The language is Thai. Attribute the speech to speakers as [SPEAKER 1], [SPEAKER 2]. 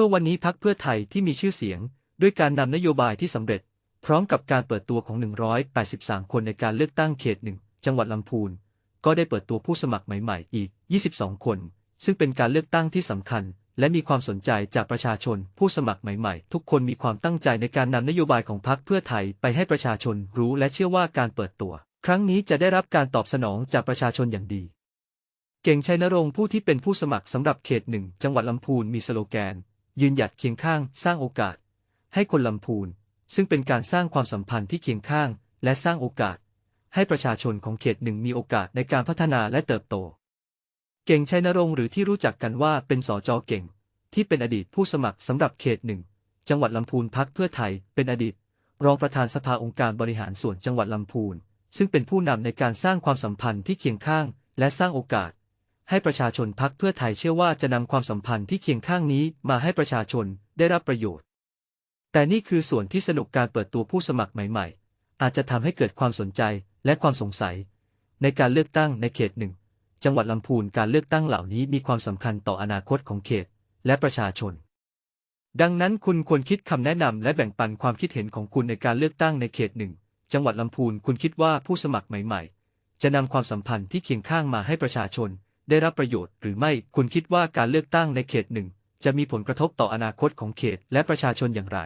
[SPEAKER 1] มื่อวันนี้พักเพื่อไทยที่มีชื่อเสียง ด้วยการนำนโยบายที่สำเร็จ พร้อมกับการเปิดตัวของ 183 คนในการเลือกตั้งเขตหนึ่งจังหวัดลำพูน ก็ได้เปิดตัวผู้สมัครใหม่ๆ อีก 22 คน ซึ่งเป็นการเลือกตั้งที่สำคัญ และมีความสนใจจากประชาชน ผู้สมัครใหม่ๆ ทุกคนมีความตั้งใจในการนำนโยบายของพรรคเพื่อไทยไปให้ประชาชนรู้และเชื่อว่าการเปิดตัว ครั้งนี้จะได้รับการตอบสนองจากประชาชนอย่างดี เก่งชัยนรงค์ผู้ที่เป็นผู้สมัครสำหรับเขตหนึ่งจังหวัดลำพูนมีสโลแกน ยืนหยัดเคียงข้างสร้างโอกาส ให้คนลำพูน ซึ่งเป็นการสร้างความสัมพันธ์ที่เคียงข้าง และสร้างโอกาส ให้ประชาชนของเขตหนึ่งมีโอกาสในการพัฒนาและเติบโต เก่งชัยนรงค์หรือที่รู้จักกันว่าเป็นสจเก่ง ที่เป็นอดีตผู้สมัครสำหรับเขตหนึ่งจังหวัดลำพูนพักเพื่อไทยเป็นอดีต รองประธานสภาองค์การบริหารส่วนจังหวัดลำพูน ซึ่งเป็นผู้นำในการสร้างความสัมพันธ์ที่เคียงข้าง และสร้างโอกาส ให้ประชาชนพักเพื่อไทยเชื่อว่าจะนำความสัมพันธ์ที่เคียงข้างนี้มาให้ประชาชนได้รับประโยชน์ แต่นี่คือส่วนที่สนุกการเปิดตัวผู้สมัครใหม่ ๆ อาจจะทำให้เกิดความสนใจและความสงสัย ในการเลือกตั้งในเขตหนึ่งจังหวัดลำพูนการเลือกตั้งเหล่านี้มีความสำคัญต่ออนาคตของเขตและประชาชน ดังนั้นคุณควรคิดคำแนะนำและแบ่งปันความคิดเห็นของคุณในการเลือกตั้งในเขตหนึ่งจังหวัดลำพูนคุณคิดว่าผู้สมัครใหม่ ๆ จะนำความสัมพันธ์ที่เคียงข้างมาให้ประชาชน ได้รับประโยชน์หรือไม่ คุณคิดว่าการเลือกตั้งในเขตหนึ่งจะมีผลกระทบต่ออนาคตของเขตและประชาชนอย่างไร